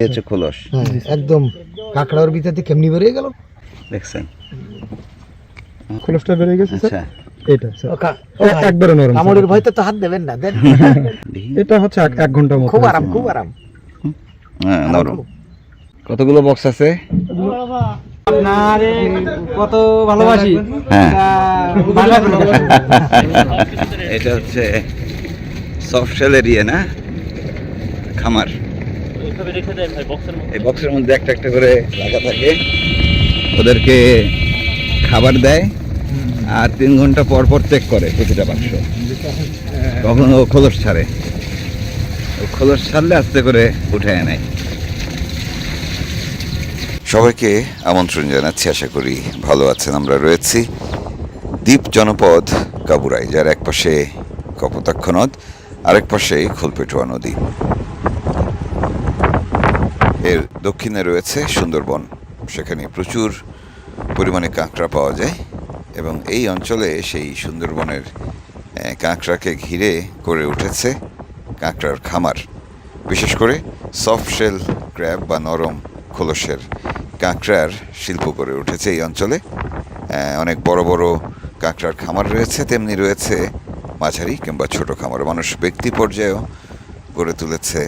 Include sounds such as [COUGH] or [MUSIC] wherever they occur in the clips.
এই হচ্ছে খোলস। হ্যাঁ একদম কাঁকড়ার ভিতর দিয়ে কেমনি বেরিয়ে গেল? দেখছেন? খোলসটা বেরিয়ে গেছে আচ্ছা। এটা একবারে নরম কামড়ের ভয়তে তো হাত দেবেন না দেন। এটা হচ্ছে এক- মতো খুব আরাম খুব আরাম। হ্যাঁ নরম। কতগুলো বক্স আছে? আপনারে কত ভালোবাসি? হ্যাঁ। এটা হচ্ছে ইয়ে না? খামার। এই বক্সের মধ্যে একটা একটা করে লাগা থাকে। ওদেরকে খাবার দেয় আর তিন ঘণ্টা পর পর চেক করে প্রতিটা বাক্স। কখন ও খোলস ছাড়ে। ও খোলস ছাড়লে আস্তে করে উঠে নেয়। সবাইকে আমন্ত্রণ জানাচ্ছি, আশা করি ভালো আছেন, আমরা রয়েছি দ্বীপ জনপদ কাবুরাই, যার এক পাশে কপোতাক্ষ নদ, আরেক পাশে খোলপেটুয়া নদী। এর দক্ষিণে রয়েছে সুন্দরবন, সেখানে প্রচুর পরিমাণে কাঁকড়া পাওয়া যায় এবং এই অঞ্চলে সেই সুন্দরবনের কাঁকড়াকে ঘিরে করে উঠেছে কাঁকড়ার খামার। বিশেষ করে সফট শেল ক্র্যাব বা নরম খোলসের কাঁকড়ার শিল্প করে উঠেছে এই অঞ্চলে। অনেক বড় বড় কাঁকড়ার খামার রয়েছে তেমনি রয়েছে মাঝারি কিংবা ছোট খামার। মানুষ ব্যক্তি পর্যায়েও গড়ে তুলেছে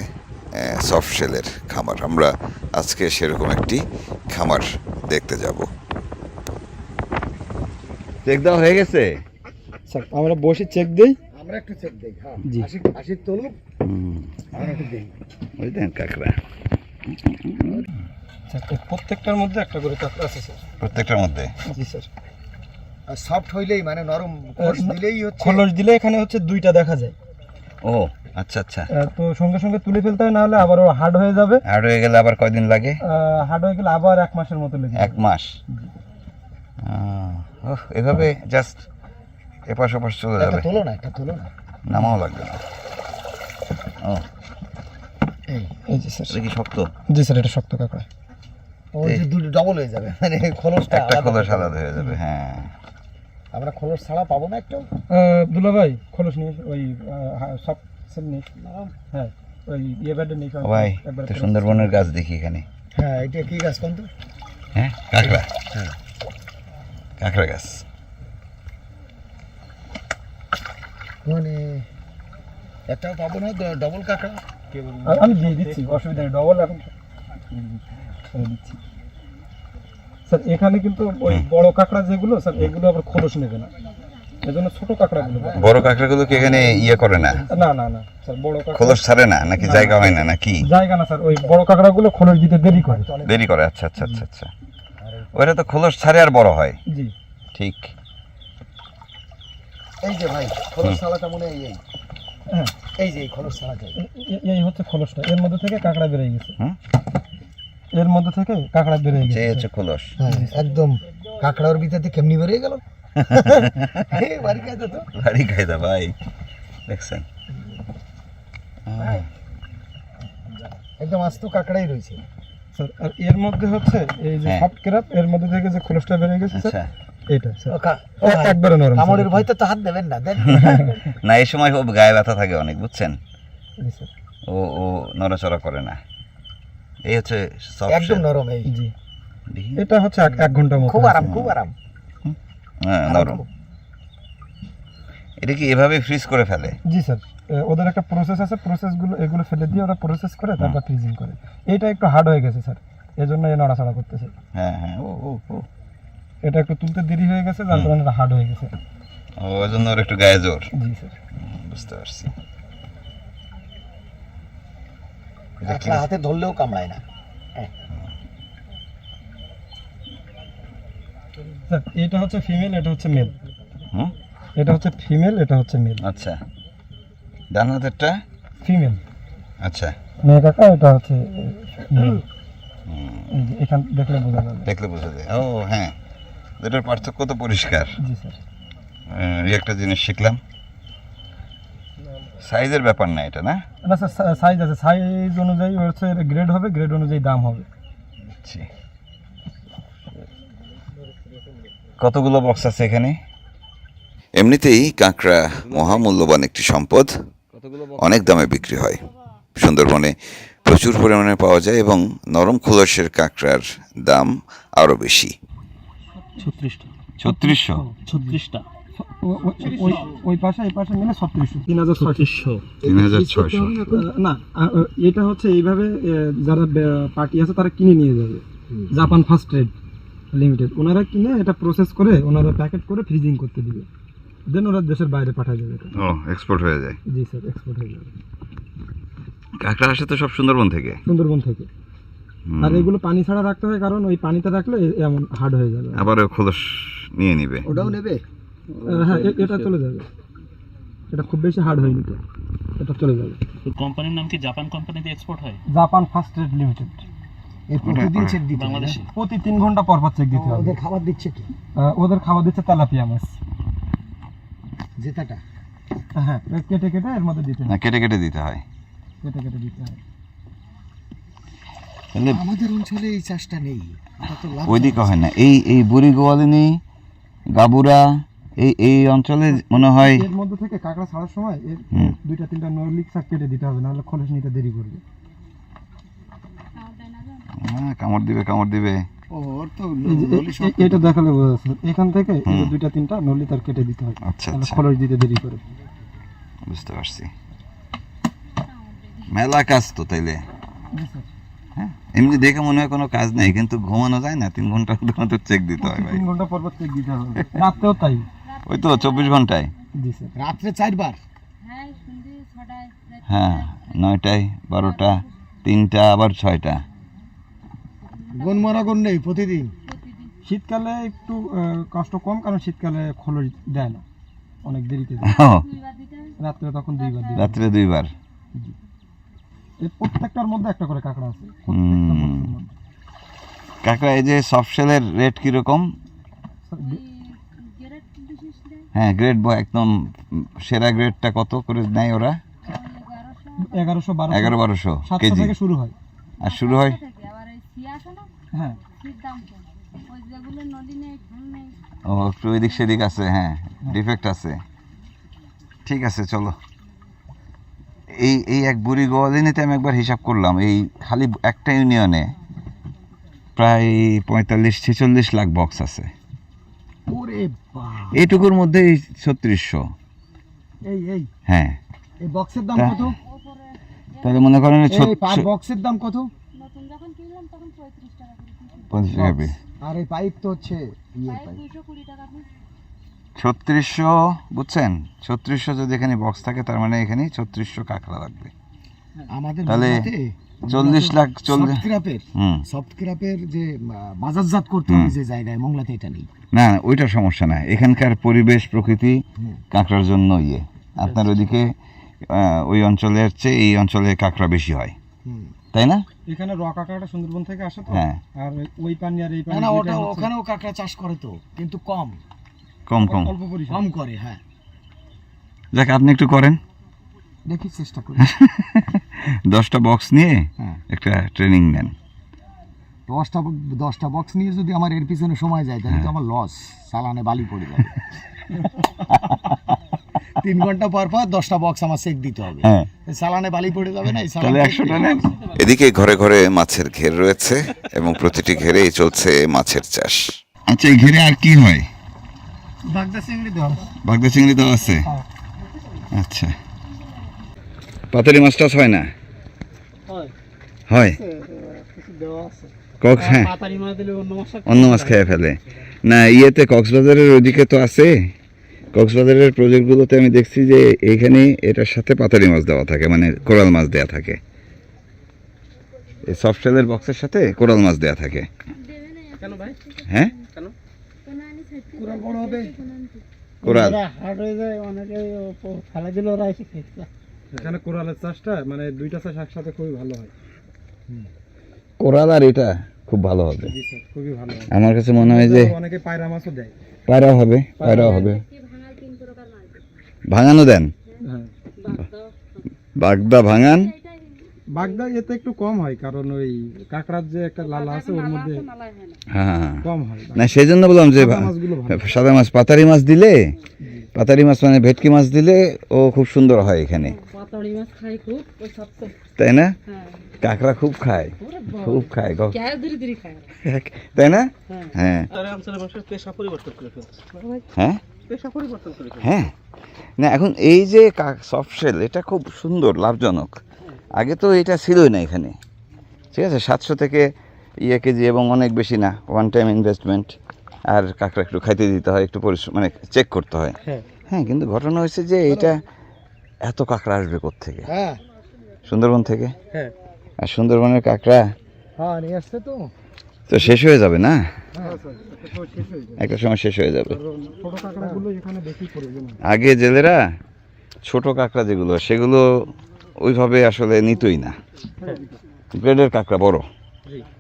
সফট শেলের খামার। আমরা আজকে সেরকম একটি খামার দেখতে যাব। চেক দেওয়া হয়ে গেছে? স্যার আমরা বসে চেক দেই। আমরা একটু চেক দেই হ্যাঁ। জি। আশি আশি তুলুক আমরা একটু দেই। ওই দেন কাঁকড়া। স্যার এই প্রত্যেকটার মধ্যে একটা করে কাঁকড়া আছে স্যার। প্রত্যেকটার মধ্যে? জি স্যার। আর সফট হইলেই মানে নরম খোলস দিলেই হচ্ছে খোলস দিলে এখানে হচ্ছে দুইটা দেখা যায়। ও আচ্ছা আচ্ছা। তো সঙ্গে সঙ্গে তুলে ফেলতে হয় না হলে আবার হার্ড হয়ে যাবে। আর হয়ে গেলে আবার কয়দিন লাগে? হার্ড হয়ে গেলে আবার এক মাসের মতো লেগে এক মাস? ওহ, এভাবে জাস্ট এপাশ ওপাশ চলে যাবে। তোলো না একটা তোলো না। নামাও লাগবে না। ও। এই এই যে স্যার। এটা কি শক্ত? জি স্যার এটা শক্ত কাঁকড়া। ওই যে দুটো ডবল হয়ে যাবে। মানে খোলসটা একটা খোলস আলাদা হয়ে যাবে হ্যাঁ। আমরা খোলস ছাড়া পাবো না একটু দুলা ভাই খোলস নিয়ে ওই সব নিয়ে হ্যাঁ ওই ইয়ে ব্যাডে নিয়ে ভাই তো সুন্দরবনের গাছ দেখি এখানে। হ্যাঁ এটা কি গাছ কোন তো? হ্যাঁ কাঁকড়া। হ্যাঁ। কাঁকড়া গাছ। মানে একটাও পাবো না ডবল কাঁকড়া? আমি দিয়ে দিচ্ছি অসুবিধা নেই ডবল এখন। করে দিচ্ছি স্যার এখানে কিন্তু ওই বড় কাঁকড়া যেগুলো স্যার এগুলো আবার খোলস নেবে না। এজন্য ছোট কাঁকড়াগুলো। বড় কাঁকড়াগুলো কি এখানে ইয়ে করে না? না না না স্যার বড় কাঁকড়া খোলস ছাড়ে না? নাকি জায়গা হয় না নাকি জায়গা না স্যার ওই বড় কাঁকড়াগুলো খোলস দিতে দেরি করে। দেরি করে আচ্ছা আচ্ছা আচ্ছা আচ্ছা। ওইটা তো খোলস ছাড়ে আর বড় হয়। জি। ঠিক। এই যে ভাই খোলস ছাড়াটা মনে হয় এই। হ্যাঁ। এই যে এই খোলস ছাড়াটা এই হচ্ছে খোলসটা এর মধ্যে থেকে কাঁকড়া বেরিয়ে গেছে। হুম? এর মধ্যে থেকে কাঁকড়া বেরিয়ে গেছে। হচ্ছে খোলস। হ্যাঁ একদম। কাঁকড়ার ভিতর দিয়ে কেমনি বেরিয়ে গেল? [LAUGHS] বাড়ি খাইতে তো। বাড়ি ভাই। দেখছেন? একদম আস্ত কাঁকড়াই রয়েছে। স্যার আর এর মধ্যে হচ্ছে এই যে হ্যাঁ। সফট ক্র্যাপ এর মধ্যে থেকে যে খোলসটা বেরিয়ে গেছে স্যার আচ্ছা। এটা একবারে নরম কামড়ের ভয়তে তো হাত দেবেন না দেন। [LAUGHS] না এই সময় ও গায়ে ব্যথা থাকে অনেক বুঝছেন? ও ও নড়াচড়া করে না। এই হচ্ছে একদম নরম এই জি। এটা হচ্ছে এক ঘণ্টার মতো খুব আরাম খুব আরাম। হ্যাঁ নরম। এটা কি এভাবে ফ্রিজ করে ফেলে? জি স্যার ওদের একটা প্রসেস আছে। প্রসেসগুলো এগুলো ফেলে দিয়ে ওরা প্রসেস করে তারপর ফ্রিজিং করে। এটা একটু হার্ড হয়ে গেছে স্যার এজন্য এ নড়াচড়া করতেছে। হ্যাঁ হ্যাঁ ও ও ও। এটা একটু তুলতে দেরি হয়ে গেছে যার কারণে হার্ড হয়ে গেছে। ও ওই জন্য ওর একটু গায়ে জোর। জি স্যার বুঝতে পারছি। এটা হাতে ধরলেও কামড়ায় না। এটা হচ্ছে ফিমেল এটা হচ্ছে মেল। হুম? এটা হচ্ছে ফিমেল এটা হচ্ছে মেল। আচ্ছা। ডান হাতেরটা? ফিমেল। আচ্ছা। মেয়ে কাকা এটা হচ্ছে এখান দেখলে বোঝা যাবে। দেখলে বুঝে যায়। ও হ্যাঁ। এটার পার্থক্য তো পরিষ্কার। জি স্যার। একটা জিনিস শিখলাম। সাইজের ব্যাপার না এটা না? না স্যার সাইজ আছে। সাইজ অনুযায়ী হচ্ছে গ্রেড হবে গ্রেড অনুযায়ী দাম হবে। জি। কতগুলো বক্স আছে এখানে? এমনিতেই কাঁকড়া মহামূল্যবান একটি সম্পদ। অনেক দামে বিক্রি হয়। সুন্দরবনে প্রচুর পরিমাণে পাওয়া যায় এবং নরম খোলসের কাঁকড়ার দাম আরও বেশি। ছত্রিশটা। ছত্রিশশো? ছত্রিশটা। ওই ওই পাশে এই পাশে মিলে ছত্রিশশো। তিন হাজার ছত্রিশশো তিন হাজার ছয়শো। না আ, আ, এটা হচ্ছে এইভাবে যারা পার্টি আছে তারা কিনে নিয়ে যাবে। Japan first trade limited. ওনারা কিনে এটা প্রসেস করে ওনারা প্যাকেট করে ফ্রিজিং করতে দিবে। দেন ওরা দেশের বাইরে পাঠায় যাবে ও এক্সপোর্ট হয়ে যায়। জি স্যার এক্সপোর্ট হয়ে যাবে। কাঁকড়া আসে তো সব সুন্দরবন থেকে। সুন্দরবন থেকে। আর এগুলো পানি ছাড়া রাখতে হয় কারণ ওই পানিতে রাখলে এমন হার্ড হয়ে যাবে। আবার খোলস নিয়ে নিবে। ওটাও নেবে? হ্যাঁ এটা চলে যাবে। এটা খুব বেশি হার্ড হয়নি তো। এটা চলে যাবে। কোম্পানির নাম কি জাপান কোম্পানিতে এক্সপোর্ট হয়? জাপান ফার্স্ট ট্রেড লিমিটেড এর প্রতিদিন চেক দিতে বাংলাদেশে। প্রতি তিন ঘণ্টা পর পর চেক দিতে হবে। ওদের খাবার দিচ্ছে কি? ওদের খাবার দিচ্ছে তেলাপিয়া মাছ। জেতাটা। হ্যাঁ কেটে কেটে এর মধ্যে দিতে না হয় কেটে কেটে দিতে হয়। কেটে কেটে দিতে হয়। তাহলে আমাদের অঞ্চলে এই চাষটা নেই। ওইদিকে হয় না। এই এই বুড়ি গোয়ালিনী গাবুরা এই এই অঞ্চলে মনে হয় এর মধ্যে থেকে কাঁকড়া ছাড়ার সময় এর দুইটা তিনটা শাক কেটে দিতে হবে নাহলে খোলস নিতে দেরি করবে। হ্যাঁ, কামড় দিবে কামড় দিবে। এটা দেখালে বোঝা যাচ্ছে। এখান থেকে দুইটা তিনটা নলি তার কেটে দিতে হয় আচ্ছা আচ্ছা। দিতে দেরি করে। বুঝতে পারছি। মেলা কাজ তো তাইলে। হ্যাঁ এমনি দেখে মনে হয় কোনো কাজ নেই কিন্তু ঘুমানো যায় না তিন ঘণ্টা চেক দিতে হয় ভাই। তিন ঘণ্টা পর পর চেক দিতে হবে। রাত্রেও তাই। ওই তো চব্বিশ ঘন্টায়। রাত্রে চারবার? হ্যাঁ হ্যাঁ নয়টায় বারোটা তিনটা আবার ছয়টা। গুণ মারা গুণ নেই প্রতিদিন? প্রতিদিন। শীতকালে একটু কষ্ট কম কারণ শীতকালে খোলস দেয় না। অনেক দেরিতে রাত্রে তখন দুইবার রাত্রে দুইবার। এই প্রত্যেকটার মধ্যে একটা করে কাঁকড়া আছে। প্রত্যেকটা হুম। box এর মধ্যে। কাকা এই যে সফট রেট কীরকম স্যার, ওই গে- গ্রেড বিশেষ দেয় হ্যাঁ গ্রেড বয় একদম সেরা গ্রেডটা কত করে নেয় ওরা? এগারোশো বারো এগারো বারোশো কেজি। থেকে শুরু হয়। আর শুরু হয়? থেকে আবার এই সি আছে না হ্যাঁ। নেই ও একটু এদিক সেদিক আছে হ্যাঁ ডিফেক্ট আছে। ঠিক আছে চলো। এই এই এক বুড়ি গোয়ালিনীতে আমি একবার হিসাব করলাম এই খালি একটা ইউনিয়নে প্রায় পঁয়তাল্লিশ ছেচল্লিশ লাখ বক্স আছে। এইটুকুর ছত্রিশশো। এই এই। হ্যাঁ। এই বক্সের দাম কত? তাহলে মনে করেন বক্সের দাম কত? পঞ্চাশ টাকা আর এই পাইপ তো হচ্ছে ছত্রিশশো বুঝছেন? ছত্রিশশো যদি এখানে বক্স থাকে তার মানে এখানে ছত্রিশশো কাঁকড়া লাগবে। আমাদের তাহলে চল্লিশ লাখ চল্লিশ ক্রাপের হুম। সফট ক্রাপের যে বাজারজাত করতে হবে যে জায়গায় মোংলাতে এটা নেই। না ওইটা সমস্যা না। এখানকার পরিবেশ প্রকৃতি। কাঁকড়ার জন্য ইয়ে। আপনার ওইদিকে ওই অঞ্চলের চেয়ে এই অঞ্চলে কাঁকড়া বেশি হয়। তাই না? এখানে র কাঁকড়াটা সুন্দরবন থেকে আসে তো? হ্যাঁ। আর ওই পানি আর এই পানি না ওটা ওখানেও কাঁকড়া চাষ করে তো কিন্তু কম। কম কম। অল্প কম করে হ্যাঁ। যাক আপনি একটু করেন। দেখি চেষ্টা করি। [LAUGHS] দশটা বক্স নিয়ে হ্যাঁ। একটা ট্রেনিং নেন। দশটা দশটা বক্স নিয়ে যদি আমার এর পিছনে সময় যায় তাহলে তো হ্যাঁ। আমার লস সালানে বালি পড়ে যাবে। তিন ঘণ্টা পর পর দশটা বক্স আমার চেক দিতে হবে। হ্যাঁ। সালানে বালি পড়ে যাবে না এই তাহলে একশোটা নেন। এদিকে ঘরে ঘরে মাছের ঘের রয়েছে এবং প্রতিটি ঘেরেই চলছে মাছের চাষ। আচ্ছা এই ঘেরে আর কি হয়? বাগদা চিংড়ি দেওয়া। বাগদা চিংড়ি তো আছে? হ্যাঁ। আচ্ছা। পাতারি মাছ টাছ হয় না? হয়। হয়? কিছু দেওয়া আছে। কক হ্যাঁ। পাতারি মাছ দিলে অন্য মাছ খেয়ে ফেলে। না ইয়েতে কক্সবাজারের ওইদিকে তো আছে। কক্সবাজারের প্রজেক্টগুলোতে আমি দেখছি যে এইখানে এটার সাথে পাতারি মাছ দেওয়া থাকে মানে কোরাল মাছ দেওয়া থাকে। এই সফটওয়্যারের বক্সের সাথে কোরাল মাছ দেওয়া থাকে। দেবে না কেন ভাই? হ্যাঁ? কোরাল হার্ড হয়ে যায় অনেকে ফেলে দিলে ওরা এসে খেতে এখানে কোরালের চাষটা মানে দুইটা চাষ একসাথে খুবই ভালো হয়। কোরাল আর এটা খুব ভালো হবে। খুবই ভালো আমার কাছে মনে হয় যে অনেকে পায়রা মাছও দেয়। পায়রাও হবে পায়রাও হবে। কি ভাঙাল তিন প্রকার মাছ। ভাঙানো দেন? হ্যাঁ। বাগদা ভাঙান? বাগদা এতে একটু কম হয় কারণ ওই কাঁকড়ার যে একটা লালা আছে ওর মধ্যে হয় হ্যাঁ। হ্যাঁ কম হয়। না সেই জন্য বললাম যে মাছগুলো সাদা মাছ পাতারি মাছ দিলে পাতারি মাছ মানে ভেটকি মাছ দিলে ও খুব সুন্দর হয় এখানে। পাতাড়ি মাছ খাই খুব ওই সপ্তাহ তাই না? হ্যাঁ। কাঁকড়া খুব খায়। খুব খায় গো। ক্যার ধরে ধরে খায় [LAUGHS] তাই না? হ্যাঁ। হ্যাঁ। তারা অঞ্চলের মানুষের পেশা পরিবর্তন করে ফেলছে। হ্যাঁ? পেশা পরিবর্তন করে ফেলছে। হ্যাঁ। না এখন এই যে সফট শেল এটা খুব সুন্দর লাভজনক। আগে তো এটা ছিলই না এখানে। ঠিক আছে? সাতশো থেকে ইয়ে কেজি এবং অনেক বেশি না ওয়ান টাইম ইনভেস্টমেন্ট আর কাঁকড়া একটু খাইতে দিতে হয় একটু পরিশ্রম মানে চেক করতে হয়। হ্যাঁ। হ্যাঁ কিন্তু ঘটনা হয়েছে যে এটা এত কাঁকড়া আসবে থেকে হ্যাঁ। সুন্দরবন থেকে? হ্যাঁ। আর সুন্দরবনের কাঁকড়া? হ্যাঁ নিয়ে আসছে তো। তো শেষ হয়ে যাবে না? হ্যাঁ। স্যার এটা তো শেষ হয়ে একটা সময় শেষ হয়ে যাবে। আগে জেলেরা ছোট কাঁকড়া যেগুলো সেগুলো ওইভাবে আসলে নিতই না। গ্রেডের কাঁকড়া বড়।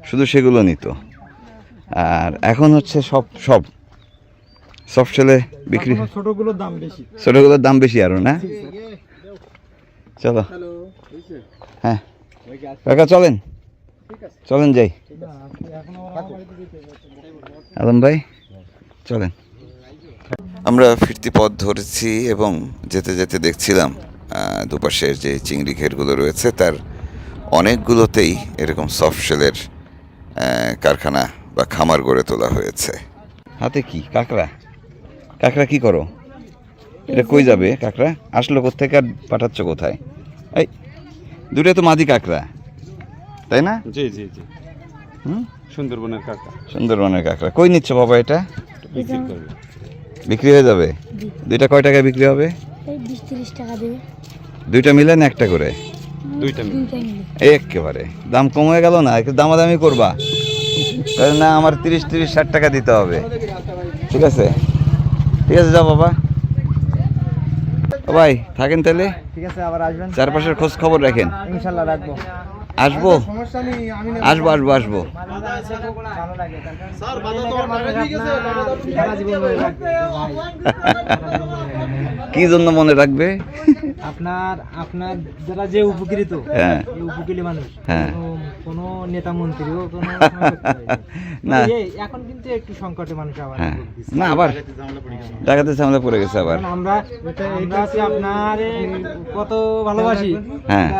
শুধু সেগুলো নিত। আর এখন হচ্ছে সব সব। সব ছেলে বিক্রি ছোটগুলোর দাম বেশি। ছোটগুলোর দাম বেশি আরও না? চলো। হ্যাঁ। কাকা চলেন। চলেন যাই। আলম ভাই চলেন। আমরা ফিরতি পথ ধরেছি এবং যেতে যেতে দেখছিলাম দুপাশের যে চিংড়ি ঘেরগুলো রয়েছে তার অনেকগুলোতেই এরকম সফট শেলের কারখানা বা খামার গড়ে তোলা হয়েছে। হাতে কি? কাঁকড়া? কাঁকড়া কি করো? এটা কই যাবে কাঁকড়া? আসলো কোথেকে আর পাঠাচ্ছ কোথায়? এই দুটো তো মাদি কাঁকড়া। তাই না? জি জি জি। হুম? সুন্দরবনের কাঁকড়া। সুন্দরবনের কাঁকড়া। কই নিচ্ছ বাবা এটা? বিক্রি করবে। বিক্রি হয়ে যাবে? দুইটা কয় টাকায় বিক্রি হবে? এই বিশ তিরিশ টাকা দেবে। দুইটা মিলে না একটা করে? দুইটা একেবারে দাম কমে গেল না? একটু দামাদামি করবা। তাহলে না আমার তিরিশ তিরিশ ষাট টাকা দিতে হবে। ঠিক আছে? ঠিক আছে যাও বাবা। ভাই থাকেন তাহলে? ঠিক আছে আবার আসবেন। চারপাশের খোঁজ খবর রাখেন। ইনশাল্লাহ রাখব। আসব? সমস্যা নেই আমি আসব আসব আসব। ভালো সারা জীবন [LAUGHS] কি জন্য মনে রাখবে? আপনার আপনার যারা যে উপকৃত হ্যাঁ। এই উপকূলী মানুষ হ্যাঁ। কোনো- নেতা মন্ত্রীও কোনো [LAUGHS] না। এখন কিন্তু একটু সংকটে মানুষ আবার হ্যাঁ। না আবার ডাকাতে ঝামেলা পড়ে গেছে। আবার। আমরা আমরা যে আপনার কত ভালোবাসি? হ্যাঁ। [LAUGHS]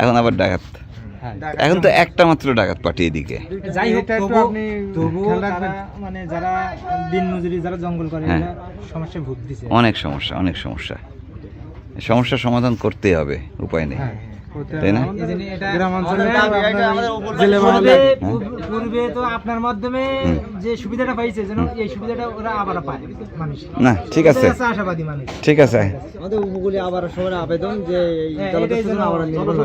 এখন আবার ডাকাত। এখন তো একটা মাত্র ডাকাত পাঠিয়ে দিকে যাই হোক তবু তবুও মানে যারা দিন মজুরি যারা জঙ্গল করে হ্যাঁ। এরা সমস্যায় ভুগতেছে। অনেক সমস্যা অনেক সমস্যা। সমস্যার সমাধান করতে হবে উপায় নেই। হ্যাঁ, তাই না? পূর্বে পূর্বে তো আপনার মাধ্যমে যে সুবিধাটা পাইছে যেন এই সুবিধাটা ওরা আবার পায় মানুষ না ঠিক আছে। আশাবাদী মানুষ। ঠিক আছে। আমাদের উপকূলে আবার সবার আবেদন যে জলদস্যু আবার নির্মূল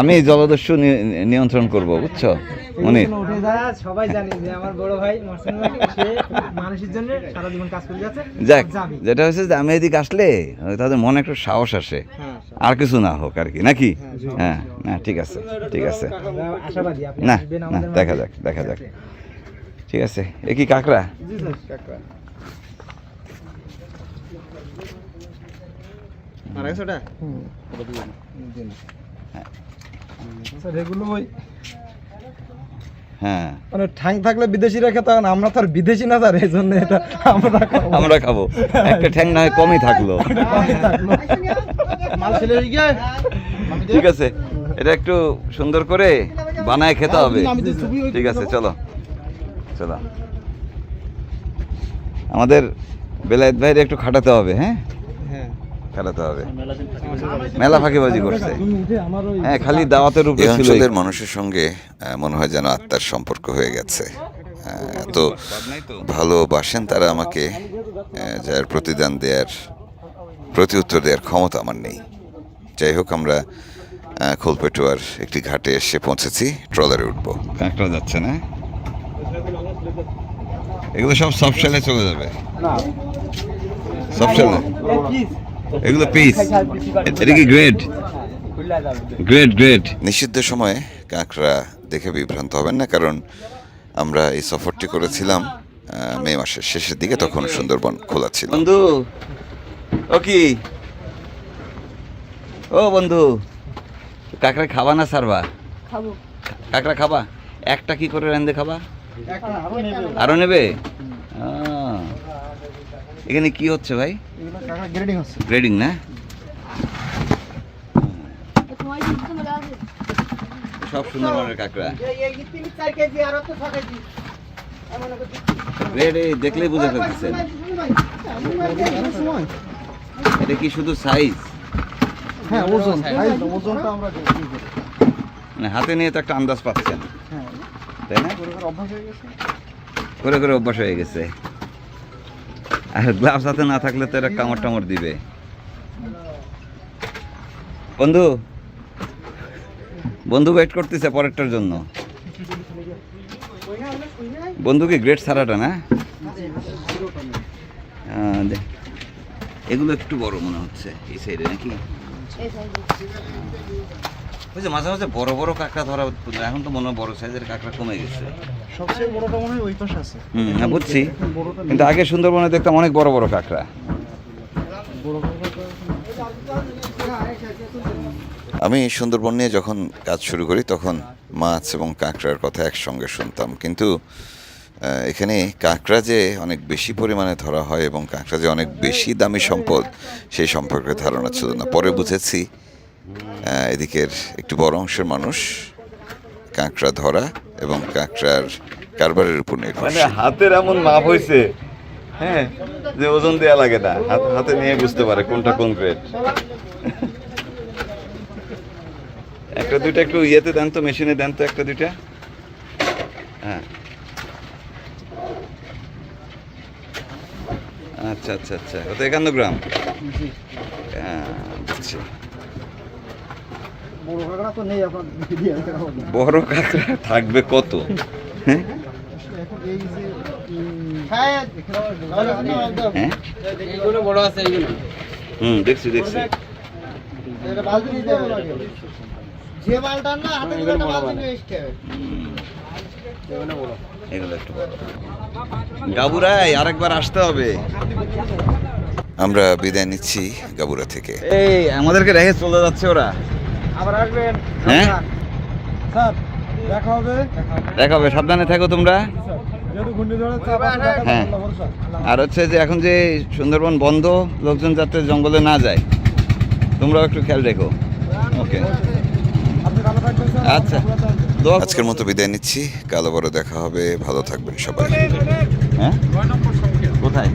আমি জলদস্যু নিয়ন্ত্রণ করব বুঝছ? উনি সবাই জানে যে আমার বড় ভাই মহসিন ভাই সে মানুষের জন্য সারা জীবন কাজ করে যাচ্ছে যাক যেটা হচ্ছে যে আমি এদিকে আসলে তাদের মনে একটু সাহস আসে। হ্যাঁ আর কিছু না হোক আর কি নাকি? হ্যাঁ না ঠিক আছে ঠিক আছে। আমরা আশাবাদী আপনি না না দেখা যাক দেখা যাক। ঠিক আছে এ কি কাকড়া? স্যার এগুলো ওই হ্যাঁ। মানে ঠ্যাং থাকলে বিদেশি রেখে তখন আমরা তো আর বিদেশি না স্যার এই জন্য এটা আমরা খাব। আমরা খাব। একটা ঠ্যাং না হয় কমই থাকল। ঠিক আছে। এটা একটু সুন্দর করে বানায় খেতে হবে। ঠিক আছে চলো। চলো। আমাদের বেলায়েত ভাইরে একটু খাটাতে হবে হ্যাঁ? হ্যাঁ। হবে। মেলা ফাঁকিবাজি করছে। হ্যাঁ খালি দাওয়াতের উপরে ছিল মানুষের সঙ্গে মনে হয় যেন আত্মার সম্পর্ক হয়ে গেছে। তো ভালোবাসেন তারা আমাকে যার প্রতিদান দেওয়ার প্রতি উত্তর দেওয়ার ক্ষমতা আমার নেই। যাই হোক আমরা খোলপেটুয়ার একটি ঘাটে এসে পৌঁছেছি ট্রলারে উঠবো। কাঁকড়া যাচ্ছে না? এগুলো সব সব সেলে চলে যাবে। সব সেলে এগুলো পিস এটা কি গ্রেড গ্রেড গ্রেড নিষিদ্ধ সময়ে কাঁকড়া দেখে বিভ্রান্ত হবেন না কারণ আমরা এই সফরটি করেছিলাম মে মাসের শেষের দিকে তখন সুন্দরবন খোলা ছিল। বন্ধু ও কি? ও বন্ধু কাঁকড়া খাবা না সারবা খাব কাঁকড়া খাবা একটা কি করে রান্ধে খাবা আরও নেবে এখানে কি হচ্ছে ভাই গ্রেডিং না সব সুন্দরবনের কাঁকড়া রেড দেখলেই বুঝে ফেলতেছেন এটা কি শুধু সাইজ হ্যাঁ ওজন। ওজনটা আমরা মানে হাতে নিয়ে তো একটা আন্দাজ পাচ্ছেন। হ্যাঁ। তাই না? করে করে অভ্যাস হয়ে গেছে। করে করে অভ্যাস হয়ে গেছে। আর গ্লাভস হাতে না থাকলে তো এরা কামড় টামড় দিবে। বন্ধু বন্ধু ওয়েট করতেছে পরেরটার জন্য। বন্ধু কি গ্রেট সারাটা না? এগুলো একটু বড় মনে হচ্ছে এই সাইডে নাকি? ওই যে মাঝে মাঝে বড় বড় কাঁকড়া ধরা এখন তো মনে হয় বড় সাইজের কাঁকড়া কমে গেছে। সবচেয়ে বড়টা মনে হয় ওই পাশে আছে। হুম হ্যাঁ বুঝছি। কিন্তু আগে সুন্দরবনে দেখতাম অনেক বড় বড় কাঁকড়া। আমি সুন্দরবন নিয়ে যখন কাজ শুরু করি তখন মাছ এবং কাঁকড়ার কথা একসঙ্গে শুনতাম। কিন্তু এখানে কাঁকড়া যে অনেক বেশি পরিমাণে ধরা হয় এবং কাঁকড়া যে অনেক বেশি দামি সম্পদ সেই সম্পর্কে ধারণা ছিল না। পরে বুঝেছি এদিকের একটু বড় অংশের মানুষ কাঁকড়া ধরা এবং কাঁকড়ার কারবারের উপর মানে হাতের এমন মাপ হয়েছে হ্যাঁ যে ওজন দেয়া লাগে না। হাত, হাতে নিয়ে বুঝতে পারে কোনটা কোন গ্রেড একটা দুইটা একটু ইয়েতে দেন তো মেশিনে দেন তো একটা দুইটা। হ্যাঁ। আচ্ছা আচ্ছা আচ্ছা। কত একান্ন গ্রাম? হ্যাঁ বুঝছি। বড় কাঁকড়া থাকবে কত? হ্যাঁ? হ্যাঁ হুম দেখছি দেখছি। এগুলো একটু বড়। গাবুরাই আরেকবার আসতে হবে। আমরা বিদায় নিচ্ছি গাবুরা থেকে। এই আমাদেরকে রেখে চলে যাচ্ছে ওরা। আবার আসবেন। হ্যাঁ? স্যার দেখা হবে। দেখা হবে সাবধানে থাকো তোমরা। হ্যাঁ। আর হচ্ছে যে এখন যে সুন্দরবন বন্ধ লোকজন যাতে জঙ্গলে না যায় তোমরাও একটু খেয়াল রেখো। ওকে। আপনি ভালো থাকবেন স্যার। আচ্ছা। আজকের মতো বিদায় নিচ্ছি। কাল আবারও দেখা হবে। ভালো থাকবেন সবাই। হ্যাঁ? কোথায়?